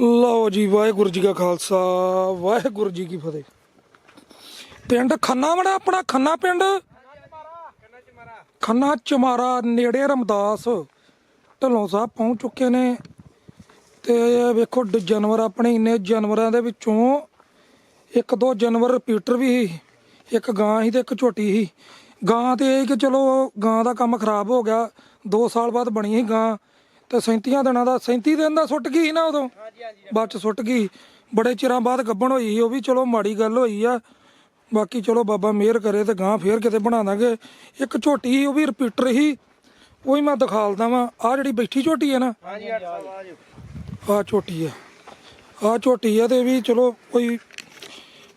ਲਓ ਜੀ, ਵਾਹਿਗੁਰੂ ਜੀ ਕਾ ਖਾਲਸਾ, ਵਾਹਿਗੁਰੂ ਜੀ ਕੀ ਫਤਿਹ। ਪਿੰਡ ਖੰਨਾ ਵੜਾ ਆਪਣਾ ਖੰਨਾ ਪਿੰਡ? ਖੰਨਾ ਚਮਾਰਾ, ਨੇੜੇ ਰਮਦਾਸ। ਢਲੋਂ ਸਾਹਿਬ ਪਹੁੰਚ ਚੁੱਕੇ ਨੇ। ਤੇ ਵੇਖੋ ਜਾਨਵਰ ਆਪਣੇ ਇੰਨੇ, ਜਾਨਵਰਾਂ ਦੇ ਵਿੱਚੋਂ ਇੱਕ ਦੋ ਜਾਨਵਰ ਰਿਪੀਟਰ ਵੀ ਸੀ, ਇੱਕ ਗਾਂ ਸੀ ਤੇ ਇੱਕ ਝੋਟੀ ਸੀ। ਗਾਂ ਤੇ ਇਹ ਕਿ ਚਲੋ, ਗਾਂ ਦਾ ਕੰਮ ਖਰਾਬ ਹੋ ਗਿਆ 2 ਸਾਲ ਬਾਅਦ ਬਣੀ ਸੀ ਗਾਂ। ਤੇ 37 ਦਿਨਾਂ ਦਾ 37 ਦਿਨ ਦਾ ਸੁੱਟ ਗਈ ਸੀ ਨਾ ਉਦੋਂ? ਬਾਅਦ ਚ ਸੁੱਟ ਗਈ। ਬੜੇ ਚਿਰਾਂ ਬਾਅਦ ਗੱਭਣ ਹੋਈ ਸੀ ਉਹ ਵੀ ਚਲੋ ਮਾੜੀ ਗੱਲ ਹੋਈ ਆ। ਬਾਕੀ ਚਲੋ ਬਾਬਾ ਮਿਹਰ ਕਰੇ ਤੇ ਗਾਂ ਫੇਰ ਕਿਤੇ ਬਣਾ ਦਾਂਗੇ। ਇੱਕ ਝੋਟੀ ਸੀ ਉਹ ਵੀ ਰਿਪੀਟਰ ਸੀ। ਉਹ ਹੀ ਮੈਂ ਦਿਖਾਲਦਾ ਵਾਂ ਆ ਜਿਹੜੀ ਬੈਠੀ ਝੋਟੀ ਹੈ ਨਾ ਹਾਂਜੀ ਆ ਝੋਟੀ ਆ। ਆ ਝੋਟੀ ਆ ਤੇ ਵੀ ਚਲੋ ਕੋਈ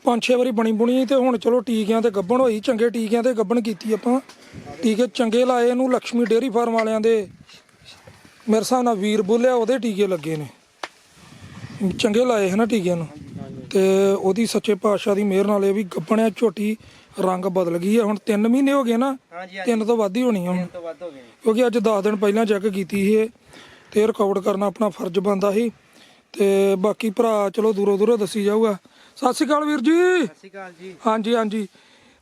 ਪੰਜ ਛੇ ਵਾਰੀ ਬਣੀ ਬੁਣੀ ਤੇ ਹੁਣ ਚਲੋ ਟੀਕਿਆਂ ਤੇ ਗੱਭਣ ਹੋਈ ਚੰਗੇ ਟੀਕਿਆਂ ਤੇ ਗੱਭਣ ਕੀਤੀ ਆਪਾਂ। ਟੀਕੇ ਚੰਗੇ ਲਾਏ ਇਹਨੂੰ ਲక్ష్ਮੀ ਡੇਅਰੀ ਫਾਰਮ ਵਾਲਿਆਂ ਦੇ। ਮੇਰੇ ਹਿਸਾਬ ਨਾਲ ਵੀਰ ਬੋਲਿਆ ਉਹਦੇ ਟੀਕੇ ਲੱਗੇ ਨੇ। ਚੰਗੇ ਲਾਏ ਹਨ ਟੀਕਿਆਂ ਨੂੰ। ਤੇ ਉਹਦੀ ਸੱਚੇ ਪਾਤਸ਼ਾਹ ਦੀ ਮਿਹਰ ਨਾਲ ਇਹ ਵੀ ਗੱਭਣਿਆ ਝੋਟੀ ਰੰਗ ਬਦਲ ਗਈ ਹੈ ਹੁਣ 3 ਮਹੀਨੇ ਹੋ ਗਏ ਨਾ ਤਿੰਨ ਤੋਂ ਵੱਧ ਹੀ ਹੋਣੀ ਹੁਣ। ਤੋਂ ਵੱਧ ਹੋ ਗਏ ਕਿਉਂਕਿ ਅੱਜ 10 ਦਿਨ ਪਹਿਲਾਂ ਚੈੱਕ ਕੀਤੀ ਸੀ ਤੇ ਰਿਕਾਰਡ ਕਰਨਾ ਆਪਣਾ ਫਰਜ਼ ਬੰਦਾ ਸੀ। ਤੇ ਬਾਕੀ ਭਰਾ ਚਲੋ ਦੂਰੋਂ ਦੂਰੋਂ ਦੱਸੀ ਜਾਊਗਾ। ਸਤਿ ਸ਼੍ਰੀ ਅਕਾਲ ਵੀਰ ਜੀ। ਸਤਿ ਸ਼੍ਰੀ ਅਕਾਲ ਜੀ। ਹਾਂਜੀ ਹਾਂਜੀ।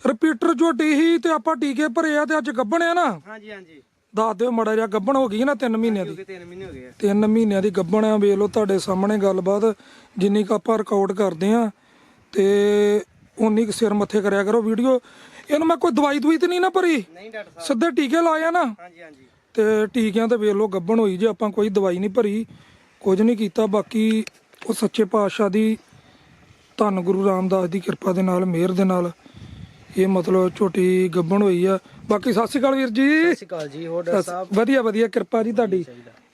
ਰਿਪੀਟਰ ਝੋਟੀ ਸੀ ਤੇ ਆਪਾਂ ਟੀਕੇ ਭਰੇ ਆ ਤੇ ਅੱਜ ਗੱਭਣ ਆ ਨਾ। ਹਾਂਜੀ ਹਾਂਜੀ। ਦੱਸ ਦਿਓ ਮੜਾ ਜਿਹਾ ਗੱਭਣ ਹੋ ਗਈ ਨਾ 3 ਮਹੀਨਿਆਂ ਦੀ। ਕਿਉਂਕਿ 3 ਮਹੀਨੇ ਹੋ ਗਏ ਆ ਤਿੰਨ ਮਹੀਨਿਆਂ ਦੀ ਗੱਭਣ ਆ ਵੇਖ ਲਓ ਤੁਹਾਡੇ ਸਾਹਮਣੇ ਗੱਲਬਾਤ ਜਿੰਨੀ ਕੁ ਆਪਾਂ ਰਿਕਾਰਡ ਕਰਦੇ ਆ ਤੇ ਉਨੀ ਕੁ ਸਿਰ ਮੱਥੇ ਕਰਿਆ ਕਰੋ ਵੀਡੀਓ। ਇਹਨੂੰ ਮੈਂ ਕੋਈ ਦਵਾਈ ਦਵਾਈ ਤੇ ਨਹੀਂ ਨਾ ਭਰੀ? ਨਹੀਂ ਡਾਕਟਰ ਸਾਹਿਬ। ਸਿੱਧੇ ਟੀਕੇ ਲਾਏ ਆ ਨਾ? ਹਾਂਜੀ ਹਾਂਜੀ। ਤੇ ਟੀਕਿਆਂ ਤੇ ਵੇਖ ਲਓ ਗੱਭਣ ਹੋਈ ਜੇ ਆਪਾਂ ਕੋਈ ਦਵਾਈ ਨਹੀਂ ਭਰੀ। ਕੁਝ ਨਹੀਂ ਕੀਤਾ ਬਾਕੀ ਉਹ ਸੱਚੇ ਪਾਤਸ਼ਾਹ ਦੀ ਧੰਨ ਗੁਰੂ ਰਾਮਦਾਸ ਦੀ ਕਿਰਪਾ ਦੇ ਨਾਲ ਮਿਹਰ ਦੇ ਨਾਲ ਇਹ ਮਤਲਬ ਛੋਟੀ ਗੱਭਣ ਹੋਈ ਆ। ਬਾਕੀ ਸਤਿ ਸ਼੍ਰੀ ਅਕਾਲ ਵੀਰ ਜੀ। ਸਤਿ ਸ਼੍ਰੀ ਅਕਾਲ ਜੀ ਹੋਰ ਡਾਕਟਰ ਸਾਹਿਬ ਵਧੀਆ ਵਧੀਆ ਕਿਰਪਾ ਜੀ ਤੁਹਾਡੀ।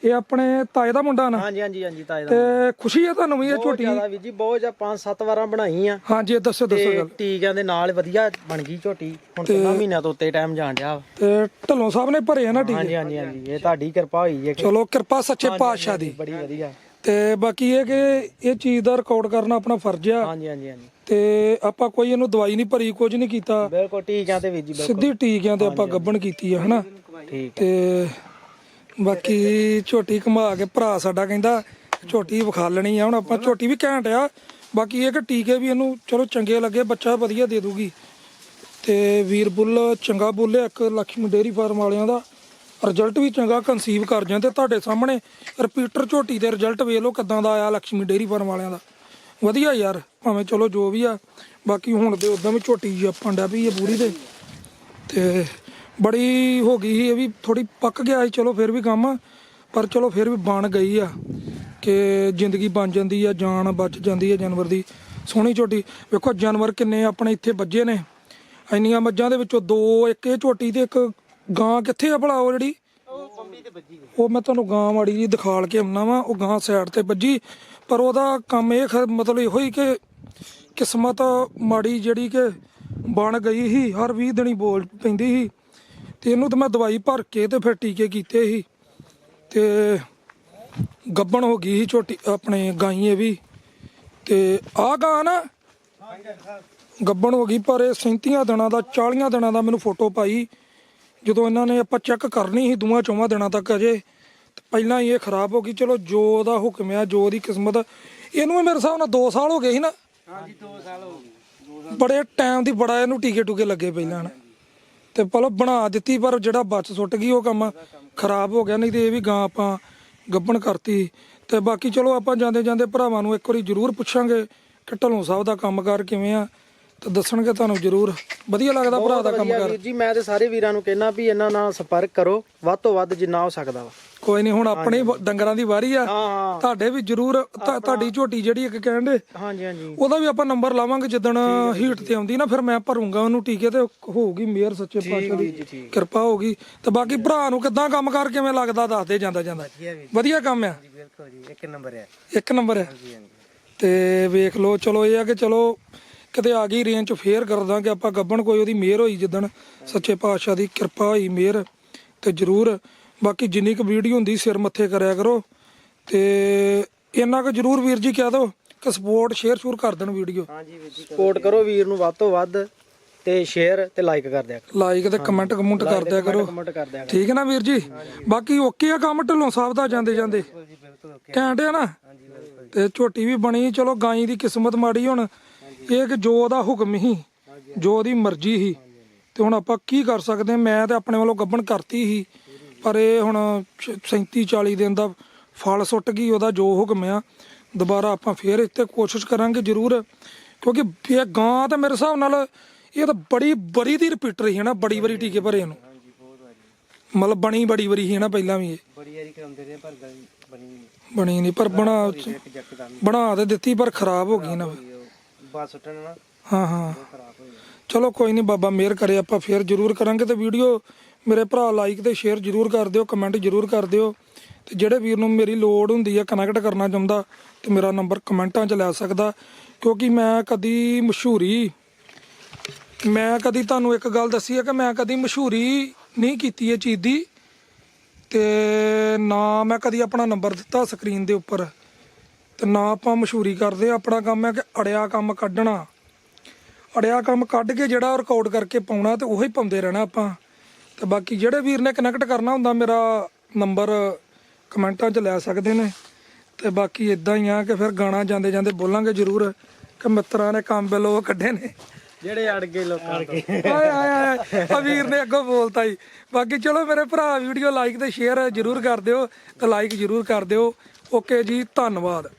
ਇਹ ਆਪਣੇ ਤਾਏ ਦਾ ਮੁੰਡਾ ਨਾ? ਹਾਂਜੀ ਹਾਂਜੀ ਹਾਂਜੀ ਤਾਏ ਦਾ ਤੇ ਖੁਸ਼ੀ ਹੈ ਤੁਹਾਨੂੰ ਵੀ ਇਹ ਬਹੁਤ ਛੋਟੀ ਜ਼ਿਆਦਾ ਵੀ ਜੀ ਬਹੁਤ ਜ਼ਿਆਦਾ ਪੰਜ ਸੱਤ ਵਾਰਾਂ ਬਣਾਈ ਆ। ਹਾਂਜੀ ਦੱਸੋ ਦੱਸੋ ਗੱਲ। ਟੀਕਿਆਂ ਦੇ ਨਾਲ ਵਧੀਆ ਬਣ ਗਈ ਝੋਟੀ। ਹੁਣ ਕਿੰਨਾ ਮਹੀਨਿਆਂ ਤੋਂ ਉੱਤੇ ਟਾਈਮ ਜਾਣ ਡਿਆ। ਤੇ ਢੱਲੋਂ ਸਾਹਿਬ ਨੇ ਭਰੇ ਆ ਨਾ ਟੀਕੇ? ਹਾਂਜੀ ਹਾਂਜੀ ਹਾਂਜੀ ਇਹ ਤੁਹਾਡੀ ਕਿਰਪਾ ਹੋਈ ਹੈ ਚਲੋ ਕਿਰਪਾ ਸੱਚੇ ਪਾਤਸ਼ਾਹ ਦੀ। ਬੜੀ ਵਧੀਆ। ਤੇ ਬਾਕੀ ਇਹ ਕਿ ਇਹ ਚੀਜ਼ ਦਾ ਰਿਕਾਰਡ ਕਰਨਾ ਆਪਣਾ ਫਰਜ਼ ਆ। ਹਾਂਜੀ ਹਾਂਜੀ ਹਾਂਜੀ। ਤੇ ਆਪਾਂ ਕੋਈ ਇਹਨੂੰ ਦਵਾਈ ਨਹੀਂ ਭਰੀ ਕੁਝ ਨਹੀਂ ਕੀਤਾ। ਬਿਲਕੁਲ ਟੀਕਿਆਂ ਤੇ ਵੀ ਜੀ ਬਿਲਕੁਲ। ਸਿੱਧੀ ਟੀਕਿਆਂ ਤੇ ਆਪਾਂ ਗੱਭਣ ਕੀਤੀ ਆ ਹਨਾ? ਠੀਕ ਤੇ ਬਾਕੀ ਝੋਟੀ ਘੁਮਾ ਕੇ ਭਰਾ ਸਾਡਾ ਕਹਿੰਦਾ ਝੋਟੀ ਵਿਖਾ ਲੈਣੀ ਆ। ਹੁਣ ਆਪਾਂ ਝੋਟੀ ਵੀ ਘੈਂਟ ਆ। ਬਾਕੀ ਇਹ ਕਿ ਟੀਕੇ ਵੀ ਇਹਨੂੰ ਚਲੋ ਚੰਗੇ ਲੱਗੇ ਬੱਚਾ ਵਧੀਆ ਦੇ ਦੂਗੀ। ਤੇ ਵੀਰ ਬੁੱਲ ਚੰਗਾ ਬੋਲਿਆ ਇੱਕ ਲక్ష్ਮੀ ਡੇਅਰੀ ਫਾਰਮ ਵਾਲਿਆਂ ਦਾ। ਰਿਜ਼ਲਟ ਵੀ ਚੰਗਾ ਕਨਸੀਵ ਕਰ ਜਾਂਦੇ ਤੁਹਾਡੇ ਸਾਹਮਣੇ ਰਿਪੀਟਰ ਝੋਟੀ ਦੇ ਰਿਜ਼ਲਟ ਵੇਖ ਲਓ ਕਿਦਾਂ ਦਾ ਆਇਆ ਲక్ష్ਮੀ ਡੇਅਰੀ ਫਾਰਮ ਵਾਲਿਆਂ ਦਾ। ਵਧੀਆ ਯਾਰ, ਭਾਵੇਂ ਚਲੋ ਜੋ ਵੀ ਆ, ਬਾਕੀ ਹੁਣ ਤੇ ਉਦਾਂ ਵੀ ਝੋਟੀ ਜਾਪਣ ਡਿਆ ਵੀ ਇਹ ਪੂਰੀ ਦੇ ਤੇ ਬੜੀ ਹੋ ਗਈ ਸੀ, ਇਹ ਵੀ ਥੋੜੀ ਪੱਕ ਗਿਆ ਸੀ, ਚਲੋ ਫਿਰ ਵੀ ਕੰਮ ਪਰ ਚਲੋ ਫਿਰ ਵੀ ਬਣ ਗਈ ਆ ਕਿ ਜ਼ਿੰਦਗੀ ਬਣ ਜਾਂਦੀ ਆ, ਜਾਨ ਬਚ ਜਾਂਦੀ ਆ ਜਾਨਵਰ ਦੀ। ਸੋਹਣੀ ਝੋਟੀ, ਵੇਖੋ ਜਾਨਵਰ ਕਿੰਨੇ ਆਪਣੇ ਇੱਥੇ ਵੱਜੇ ਨੇ। ਇੰਨੀਆਂ ਮੱਝਾਂ ਦੇ ਵਿੱਚੋਂ ਦੋ, ਇੱਕ ਇਹ ਝੋਟੀ ਤੇ ਇੱਕ ਗਾਂ ਕਿੱਥੇ ਆ ਭਲਾ ਉਹ ਜਿਹੜੀ? ਉਹ ਮੈਂ ਤੁਹਾਨੂੰ ਗਾਂ ਮਾੜੀ ਜੀ ਦਿਖਾਲ ਕੇ ਆਉਣਾ ਵਾ ਉਹ ਗਾਂ ਸਾਈਡ ਤੇ ਵੱਜੀ। ਪਰ ਉਹਦਾ ਕੰਮ ਇਹ ਮਤਲਬ ਇਹੋ ਹੀ ਕਿ ਕਿਸਮਤ ਮਾੜੀ ਜਿਹੜੀ ਕਿ ਬਣ ਗਈ ਸੀ ਹਰ 20 ਦਿਨ ਬੋਲ ਪੈਂਦੀ ਸੀ। ਤੇ ਇਹਨੂੰ ਤਾਂ ਮੈਂ ਦਵਾਈ ਭਰ ਕੇ ਤੇ ਫਿਰ ਟੀਕੇ ਕੀਤੇ ਸੀ। ਤੇ ਗੱਬਣ ਹੋ ਗਈ ਸੀ ਛੋਟੀ ਆਪਣੇ ਗਾਈ ਇਹ ਵੀ। ਤੇ ਆਹ ਗਾਂ ਨਾ ਗੱਬਣ ਹੋ ਗਈ ਪਰ ਇਹ 37 ਦਿਨਾਂ ਦਾ 40 ਦਿਨਾਂ ਦਾ ਮੈਨੂੰ ਫੋਟੋ ਪਾਈ। ਜਦੋਂ ਇਹਨਾਂ ਨੇ ਆਪਾਂ ਚੈੱਕ ਕਰਨੀ ਸੀ ਦੂਆਂ ਚੌਵਾਂ ਦਿਨਾਂ ਤੱਕ ਅਜੇ ਪਹਿਲਾਂ ਹੀ ਇਹ ਖਰਾਬ ਹੋ ਗਈ। ਚਲੋ ਜੋ ਉਹਦਾ ਹੁਕਮ ਆ ਜੋ ਉਹਦੀ ਕਿਸਮਤ ਇਹਨੂੰ ਮੇਰੇ ਹਿਸਾਬ ਨਾਲ 2 ਸਾਲ ਹੋ ਗਏ ਸੀ ਨਾ। ਹਾਂਜੀ 2 ਸਾਲ ਹੋ ਗਏ। ਬੜੇ ਟਾਈਮ ਦੀ ਬੜਾ ਇਹਨੂੰ ਟੀਕੇ ਟੂਕੇ ਲੱਗੇ ਪਹਿਲਾਂ ਨਾ। ਤੇ ਪਹਿਲਾਂ ਬਣਾ ਦਿੱਤੀ ਪਰ ਜਿਹੜਾ ਬਚ ਸੁੱਟ ਗਈ ਉਹ ਕੰਮ ਖਰਾਬ ਹੋ ਗਿਆ ਨਹੀਂ ਤੇ ਇਹ ਵੀ ਗਾਂ ਆਪਾਂ ਗੱਬਣ ਕਰਤੀ। ਤੇ ਬਾਕੀ ਚਲੋ ਆਪਾਂ ਜਾਂਦੇ ਜਾਂਦੇ ਭਰਾਵਾਂ ਨੂੰ ਇੱਕ ਵਾਰੀ ਜ਼ਰੂਰ ਪੁੱਛਾਂਗੇ ਕਿ ਢਲੋਂ ਸਾਹਿਬ ਦਾ ਕੰਮਕਾਰ ਕਿਵੇਂ ਆ। ਤੇ ਦੱਸਣਗੇ ਤੁਹਾਨੂੰ ਜ਼ਰੂਰ। ਵਧੀਆ ਲੱਗਦਾ ਭਰਾ ਦਾ ਕੰਮਕਾਰ ਵੀਰ ਜੀ ਮੈਂ ਤੇ ਸਾਰੇ ਵੀਰਾਂ ਨੂੰ ਕਹਿਣਾ ਵੀ ਇਹਨਾਂ ਨਾਲ ਸੰਪਰਕ ਕਰੋ ਵੱਧ ਤੋਂ ਵੱਧ ਜਿੰਨਾ ਹੋ ਸਕਦਾ ਵਾ। ਕੋਈ ਨਹੀਂ ਹੁਣ ਆਪਣੇ ਡੰਗਰਾਂ ਦੀ ਵਾਰੀ ਆ। ਤੁਹਾਡੇ ਵੀ ਜ਼ਰੂਰ ਤੁਹਾ- ਤੁਹਾਡੀ ਝੋਟੀ ਜਿਹੜੀ ਇੱਕ ਕਹਿੰਦੇ ਹਾਂਜੀ ਹਾਂਜੀ। ਉਹਦਾ ਵੀ ਆਪਾਂ ਨੰਬਰ ਲਾਵਾਂਗੇ ਜਿੱਦਣ ਹੀਟ ਤੇ ਆਉਂਦੀ ਨਾ ਫਿਰ ਮੈਂ ਭਰੂੰਗਾ ਉਹਨੂੰ ਟੀਕੇ ਤੇ ਹੋਊਗੀ ਮੇਅਰ ਸੱਚੇ ਪਾਤਸ਼ਾਹ ਦੀ ਕਿਰਪਾ ਹੋਊਗੀ। ਤੇ ਬਾਕੀ ਭਰਾ ਨੂੰ ਕਿੱਦਾਂ ਕੰਮ ਕਰ ਕਿਵੇਂ ਲੱਗਦਾ ਦੱਸਦੇ ਜਾਂਦਾ ਜਾਂਦਾ। ਵਧੀਆ ਕੰਮ ਆ। ਜੀ ਬਿਲਕੁਲ ਜੀ ਇੱਕ ਨੰਬਰ ਹੈ ਇੱਕ ਨੰਬਰ ਆ। ਤੇ ਵੇਖ ਲਓ ਚਲੋ ਇਹ ਆ ਕਿ ਚਲੋ ਕਿਤੇ ਆ ਗਈ ਰੇਂਜ ਚ ਫੇਰ ਕਰ ਦਾਂਗੇ ਆਪਾਂ ਗੱਬਣ ਕੋਈ ਉਹਦੀ ਮਿਹਰ ਹੋਈ ਜਿੱਦਣ। ਸੱਚੇ ਪਾਤਸ਼ਾਹ ਦੀ ਕਿਰਪਾ ਹੋਈ ਮਿਹਰ ਤੇ ਜਰੂਰ। ਬਾਕੀ ਜਿੰਨੀ ਕੁ ਵੀਡੀਓ ਹੁੰਦੀ ਸਿਰ ਮੱਥੇ ਕਰਿਆ ਕਰੋ ਤੇ ਇੰਨਾ ਕੁ ਜਰੂਰ ਵੀਰ ਜੀ ਕਹਿ ਦਿਓ ਕਿ ਸਪੋਰਟ ਸ਼ੇਅਰ ਸ਼ੂਰ ਕਰ ਦੇਣ ਵੀਡੀਓ। ਹਾਂਜੀ ਵੀਰ ਜੀ ਸਪੋਰਟ ਕਰੋ ਵੀਰ ਨੂੰ ਵੱਧ ਤੋਂ ਵੱਧ ਤੇ ਸ਼ੇਅਰ ਤੇ ਲਾਈਕ ਕਰ ਦਿਆ ਕਰੋ। ਲਾਈਕ ਤੇ ਕਮੈਂਟ ਕਮੈਂਟ ਕਰ ਦਿਆ ਕਰੋ। ਕਮੈਂਟ ਕਰ ਦਿਆ ਕਰੋ। ਠੀਕ ਹੈ ਨਾ ਵੀਰ ਜੀ? ਬਾਕੀ ਓਕੇ ਆ ਕੰਮ ਢਿੱਲੋਂ ਸਾਹਿਬ ਦਾ ਜਾਂਦੇ ਜਾਂਦੇ। ਜੀ ਬਿਲਕੁਲ ਓਕੇ ਘੈਂਟ ਆ ਨਾ? ਹਾਂਜੀ ਬਿਲਕੁਲ ਤੇ ਝੋਟੀ ਵੀ ਬਣੀ ਚਲੋ ਗਾਈ ਦੀ ਕਿਸਮਤ ਮਾੜੀ ਹੁਣ। ਇਹ ਕਿ ਜੋ ਉਹਦਾ ਹੁਕਮ ਹੀ ਜੋ ਉਹਦੀ ਮਰਜ਼ੀ ਹੀ ਤੇ ਹੁਣ ਆਪਾਂ ਕੀ ਕਰ ਸਕਦੇ ਹਾਂ? ਮੈਂ ਤੇ ਆਪਣੇ ਵੱਲੋਂ ਗੱਬਣ ਕਰਤੀ ਸੀ ਪਰ ਇਹ ਹੁਣ 37 40 ਦਿਨ ਦਾ ਫਲ ਸੁੱਟ ਗਈ ਉਹਦਾ ਜੋ ਹੁਕਮ ਆ ਦੁਬਾਰਾ ਆਪਾਂ ਫੇਰ ਇੱਥੇ ਕੋਸ਼ਿਸ਼ ਕਰਾਂਗੇ ਜ਼ਰੂਰ ਕਿਉਂਕਿ ਇਹ ਗਾਂ ਤਾਂ ਮੇਰੇ ਹਿਸਾਬ ਨਾਲ ਇਹ ਤਾਂ ਬੜੀ ਬੜੀ ਦੀ ਰਿਪੀਟਰ ਸੀ ਨਾ ਬੜੀ ਵਾਰੀ ਟੀਕੇ ਭਰੇ ਇਹਨੂੰ ਮਤਲਬ ਬਣੀ ਬੜੀ ਵਾਰੀ ਸੀ ਨਾ ਪਹਿਲਾਂ ਵੀ ਇਹ। ਬੜੀ ਵਾਰੀ ਕਰਾਉਂਦੇ ਰਹੇ ਪਰ ਗੱਲ ਬਣੀ ਨਹੀਂ। ਬਣੀ ਨਹੀਂ ਪਰ ਬਣਾ ਬਣਾ ਤੇ ਦਿੱਤੀ ਪਰ ਖਰਾਬ ਹੋ ਗਈ ਨਾ। ਬਾਸ ਸੁੱਟਣ ਨਾ ਹਾਂ ਹਾਂ। ਖਰਾਬ ਹੋ ਗਿਆ ਚਲੋ ਕੋਈ ਨਹੀਂ ਬਾਬਾ ਮਿਹਰ ਕਰੇ ਆਪਾਂ ਫੇਰ ਜ਼ਰੂਰ ਕਰਾਂਗੇ ਤੇ ਵੀਡੀਓ ਮੇਰੇ ਭਰਾ ਲਾਈਕ ਤੇ ਸ਼ੇਅਰ ਜ਼ਰੂਰ ਕਰ ਦਿਓ ਕਮੈਂਟ ਜ਼ਰੂਰ ਕਰ ਦਿਓ। ਤੇ ਜਿਹੜੇ ਵੀਰ ਨੂੰ ਮੇਰੀ ਲੋੜ ਹੁੰਦੀ ਹੈ ਕਨੈਕਟ ਕਰਨਾ ਚਾਹੁੰਦਾ ਤੇ ਮੇਰਾ ਨੰਬਰ ਕਮੈਂਟਾਂ 'ਚ ਲੈ ਸਕਦਾ। ਕਿਉਂਕਿ ਮੈਂ ਕਦੀ ਮਸ਼ਹੂਰੀ ਮੈਂ ਕਦੀ ਤੁਹਾਨੂੰ ਇੱਕ ਗੱਲ ਦੱਸੀ ਹੈ ਕਿ ਮੈਂ ਕਦੀ ਮਸ਼ਹੂਰੀ ਨਹੀਂ ਕੀਤੀ ਇਹ ਚੀਜ਼ ਦੀ। ਤੇ ਨਾ ਮੈਂ ਕਦੀ ਆਪਣਾ ਨੰਬਰ ਦਿੱਤਾ ਸਕਰੀਨ ਦੇ ਉੱਪਰ। ਤੇ ਨਾ ਆਪਾਂ ਮਸ਼ਹੂਰੀ ਕਰਦੇ ਆਪਣਾ ਕੰਮ ਹੈ ਕਿ ਅੜਿਆ ਕੰਮ ਕੱਢਣਾ। ਅੜਿਆ ਕੰਮ ਕੱਢ ਕੇ ਜਿਹੜਾ ਰਿਕਾਰਡ ਕਰਕੇ ਪਾਉਣਾ ਤੇ ਉਹੀ ਪਾਉਂਦੇ ਰਹਿਣਾ ਆਪਾਂ। ਤੇ ਬਾਕੀ ਜਿਹੜੇ ਵੀਰ ਨੇ ਕਨੈਕਟ ਕਰਨਾ ਹੁੰਦਾ ਮੇਰਾ ਨੰਬਰ ਕਮੈਂਟਾਂ 'ਚ ਲੈ ਸਕਦੇ ਨੇ। ਤੇ ਬਾਕੀ ਇਦਾਂ ਹੀ ਆ ਕਿ ਫਿਰ ਗਾਣਾ ਜਾਂਦੇ ਜਾਂਦੇ ਬੋਲਾਂਗੇ ਜ਼ਰੂਰ ਕਿ ਮਿੱਤਰਾਂ ਨੇ ਕੰਮ ਬਿਲੋ ਕੱਢੇ ਨੇ। ਜਿਹੜੇ ਅੜ ਗਏ ਲੋਕਾਂ ਤੋਂ। ਆਏ ਆਏ ਆਏ ਆ ਵੀਰ ਨੇ ਅੱਗੋਂ ਬੋਲਤਾ ਹੀ ਬਾਕੀ ਚਲੋ ਮੇਰੇ ਭਰਾ ਵੀਡੀਓ ਲਾਈਕ ਤੇ ਸ਼ੇਅਰ ਜ਼ਰੂਰ ਕਰ ਦਿਓ ਤੇ ਲਾਈਕ ਜ਼ਰੂਰ ਕਰ ਦਿਓ। ਓਕੇ ਜੀ ਧੰਨਵਾਦ।